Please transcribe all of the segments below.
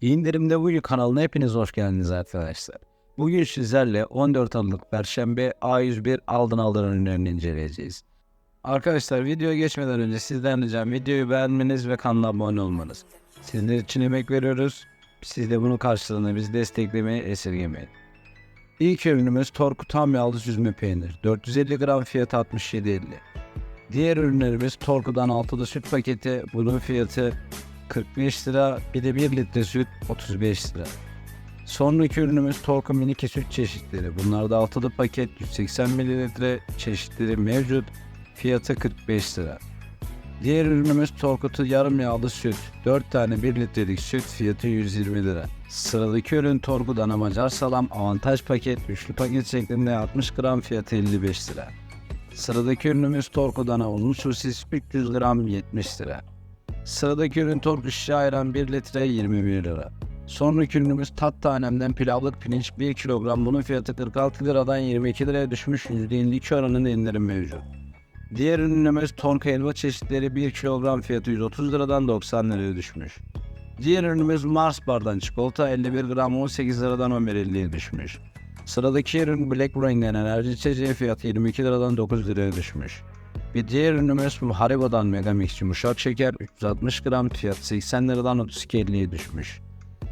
İndirimde Bugün kanalına hepiniz hoş geldiniz arkadaşlar. Bugün sizlerle 14 Aralık Perşembe A101 aldın aldın ürünlerini inceleyeceğiz. Arkadaşlar videoya geçmeden önce sizden ricam videoyu beğenmeniz ve kanala abone olmanız. Sizler için emek veriyoruz. Siz de bunun karşılığını bizi desteklemeye esirgemeyin. İlk ürünümüz Torku tam yağlı süzme peynir. 450 gram fiyatı 67.50. Diğer ürünlerimiz Torku'dan altılı süt paketi. Bunun fiyatı 45 lira. Bir de 1 litre süt 35 lira. Sonraki ürünümüz Torku mini süt çeşitleri. Bunlarda altılı paket 180 mililitre çeşitleri mevcut. Fiyatı 45 lira. Diğer ürünümüz Torkut'u yarım yağlı süt. 4 tane 1 litrelik süt fiyatı 120 lira. Sıradaki ürün Torku Dana Macar Salam avantaj paket. Üçlü paket şeklinde 60 gram fiyatı 55 lira. Sıradaki ürünümüz Torku Dana Unlu Sosis 300 gram 70 lira. Sıradaki ürün Şişe Ayran 1 litre 21 lira. Sonraki ürünümüz tat tanemden pilavlık pirinç 1 kilogram. Bunun fiyatı 46 liradan 22 liraya düşmüş. %52 oranında indirim mevcut. Diğer ürünümüz tonka helva çeşitleri 1 kilogram fiyatı 130 liradan 90 liraya düşmüş. Diğer ürünümüz Mars bardan çikolata 51 gram 18 liradan 11.50'ye düşmüş. Sıradaki ürün Black Rain'den enerji içeceği fiyatı 22 liradan 9 liraya düşmüş. Bir diğer ürünümüz Haribo'dan Mega Mix yumuşak şeker 360 gram fiyatı 80 liradan 32.50'ye düşmüş.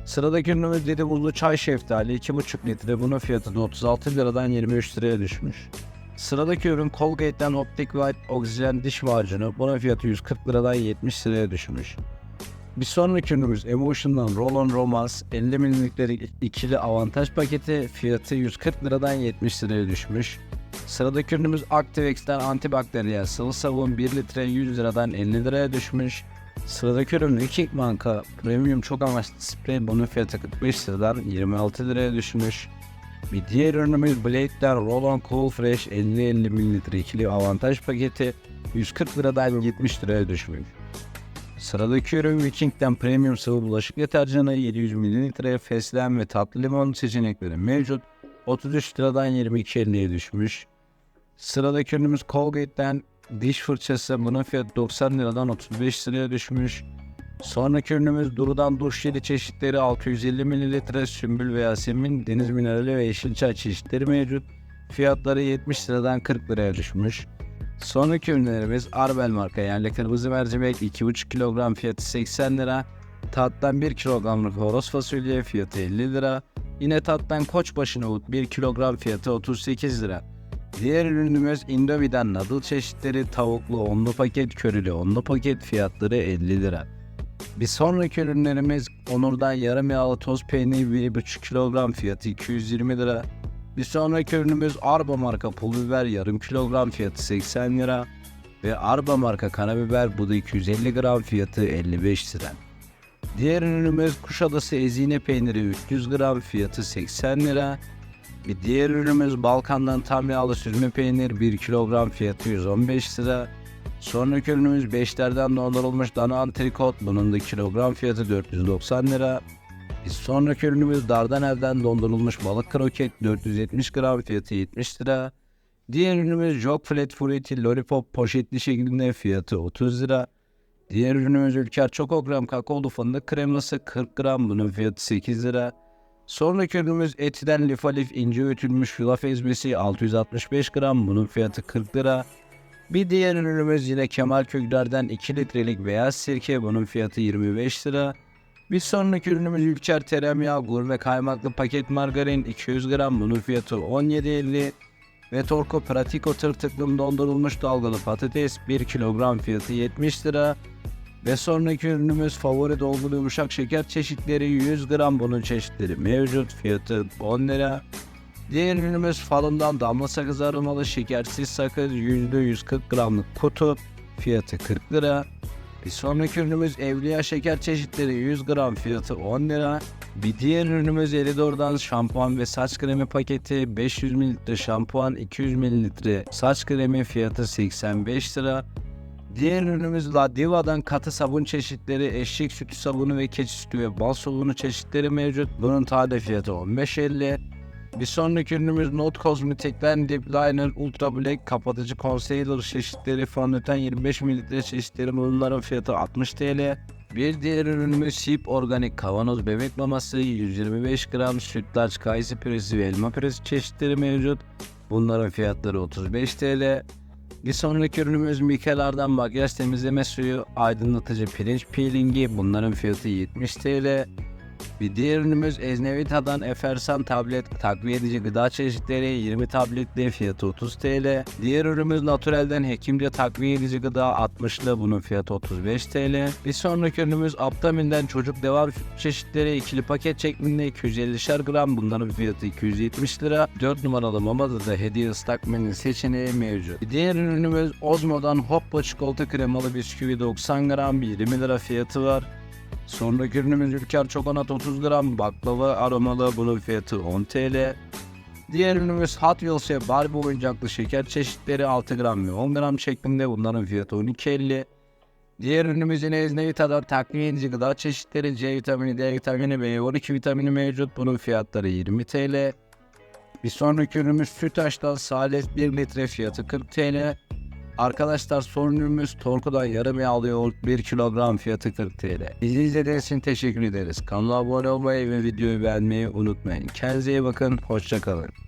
Sıradaki ürünümüz Didi Buzlu Çay Şeftali 2,5 litre bunun fiyatı da 36 liradan 23 liraya düşmüş. Sıradaki ürün Colgate'den Optic White Oksijen Diş Macunu bunun fiyatı 140 liradan 70 liraya düşmüş. Bir sonraki ürünümüz Emotion'dan Roll-On Romance 50 mililikrelik ikili avantaj paketi fiyatı 140 liradan 70 liraya düşmüş. Sıradaki ürünümüz Activex'ten antibakteriyel sıvı sabun 1 litre 100 liradan 50 liraya düşmüş. Sıradaki ürün Viking Banka Premium çok amaçlı sprey bunun fiyatı 45 liradan 26 liraya düşmüş. Bir diğer ürünümüz Blade'den Roll-On Cool Fresh 50-50 mililitre ikili avantaj paketi 140 liradan 70 liraya düşmüş. Sıradaki ürün Viking'den premium sıvı bulaşık deterjanı 700 mililitre fesleğen ve tatlı limon seçenekleri mevcut. 33 liradan 22.50'ye düşmüş. Sıradaki ürünümüz Colgate'den diş fırçası bunun fiyatı 90 liradan 35 liraya düşmüş. Sonraki ürünümüz Duru'dan duş jeli çeşitleri 650 mililitre sümbül ve yasemin, deniz minerali ve yeşil çay çeşitleri mevcut. Fiyatları 70 liradan 40 liraya düşmüş. Sonraki ürünlerimiz Arbel marka yerli kırmızı mercimek 2,5 kilogram fiyatı 80 lira. Tattan 1 kilogramlık horoz fasulye fiyatı 50 lira. Yine tattan koçbaşı nohut 1 kilogram fiyatı 38 lira. Diğer ürünümüz Indomie'den nadıl çeşitleri tavuklu onlu paket körülü onlu paket fiyatları 50 lira. Bir sonraki ürünlerimiz Onur'dan yarım yağlı toz peynir 1,5 kilogram fiyatı 220 lira. Bir sonraki ürünümüz Arba marka pul biber yarım kilogram fiyatı 80 lira. Ve Arba marka karabiber bu da 250 gram fiyatı 55 lira. Diğer ürünümüz Kuşadası ezine peyniri 300 gram fiyatı 80 lira. Bir diğer ürünümüz Balkan'dan tam yağlı süzme peynir 1 kilogram fiyatı 115 lira. Sonraki ürünümüz Beşler'den dondurulmuş dana antrikot. Bunun da kilogram fiyatı 490 lira. Bir sonraki ürünümüz Dardanel'den dondurulmuş balık kroket 470 gram fiyatı 70 lira. Diğer ürünümüz Jog Flat Fruity Lollipop poşetli şeklinde fiyatı 30 lira. Diğer ürünümüz Ülker Çokogram kakaolu fındık kremlısı 40 gram bunun fiyatı 8 lira. Sonraki ürünümüz Eti'den Lifalif ince öğütülmüş yulaf ezmesi 665 gram bunun fiyatı 40 lira. Bir diğer ürünümüz yine Kemal Kökler'den 2 litrelik beyaz sirke bunun fiyatı 25 lira. Bir sonraki ürünümüz Ülker Tereyağı Gurme Kaymaklı Paket Margarin 200 gram bunun fiyatı 17.50. Ve Torco Pratico tırtıklım dondurulmuş dalgalı patates 1 kilogram fiyatı 70 lira. Ve sonraki ürünümüz favori dolgulu yumuşak şeker çeşitleri 100 gram bunun çeşitleri mevcut fiyatı 10 lira. Diğer ürünümüz falından damla sakız aromalı şekersiz sakız %140 gramlık kutu fiyatı 40 lira. Bir sonraki ürünümüz Evliya şeker çeşitleri 100 gram fiyatı 10 lira. Bir diğer ürünümüz Elidor'dan şampuan ve saç kremi paketi 500 ml şampuan 200 ml saç kremi fiyatı 85 lira. Diğer ürünümüz La Diva'dan katı sabun çeşitleri, eşek sütü sabunu ve keçi sütü ve bal sabunu çeşitleri mevcut. Bunun tane fiyatı 15.50. Bir sonraki ürünümüz Not Cosmetic'ten Deep Liner Ultra Black kapatıcı concealer çeşitleri fondöten 25 ml çeşitleri bunların fiyatı 60 TL. Bir diğer ürünümüz Sip Organik Kavanoz Bebek Maması 125 gram sütlaç, kayısı püresi ve elma püresi çeşitleri mevcut. Bunların fiyatları 35 TL. Bir sonraki ürünümüz Mikelar'dan makyaj temizleme suyu, aydınlatıcı pirinç peelingi. Bunların fiyatı 70 TL. Bir diğer ürünümüz Eznevita'dan Efersan tablet takviye edici gıda çeşitleri 20 tabletli fiyatı 30 TL. Diğer ürünümüz Naturel'den Hekimce takviye edici gıda 60'lı bunun fiyatı 35 TL. Bir sonraki ürünümüz Aptamin'den çocuk devam çeşitleri ikili paket şeklinde 250'şer gram bunların fiyatı 270 lira. 4 numaralı mamada da hediye ıslak mendil seçeneği mevcut. Bir diğer ürünümüz Ozmo'dan Hoppa çikolata kremalı bisküvi 90 gram 20 lira fiyatı var. Sonraki ürünümüz Ülker Çokonat 30 gram baklava aromalı bunun fiyatı 10 TL. Diğer ürünümüz Hot Wheels ve Barbie oyuncaklı şeker çeşitleri 6 gram ve 10 gram şeklinde bunların fiyatı 12.50. Diğer ürünümüz yine Eznevita'dan takviye edici gıda çeşitleri C vitamini, D vitamini ve 12 vitamini mevcut. Bunun fiyatları 20 TL. Bir sonraki ürünümüz Sütaş'tan Saadet 1 litre fiyatı 40 TL. Arkadaşlar son ürünümüz Torku'dan yarım yağlı yoğurt 1 kilogram fiyatı 40 TL. Bizi izlediğiniz için teşekkür ederiz. Kanala abone olmayı ve videoyu beğenmeyi unutmayın. Kendinize iyi bakın. Hoşçakalın.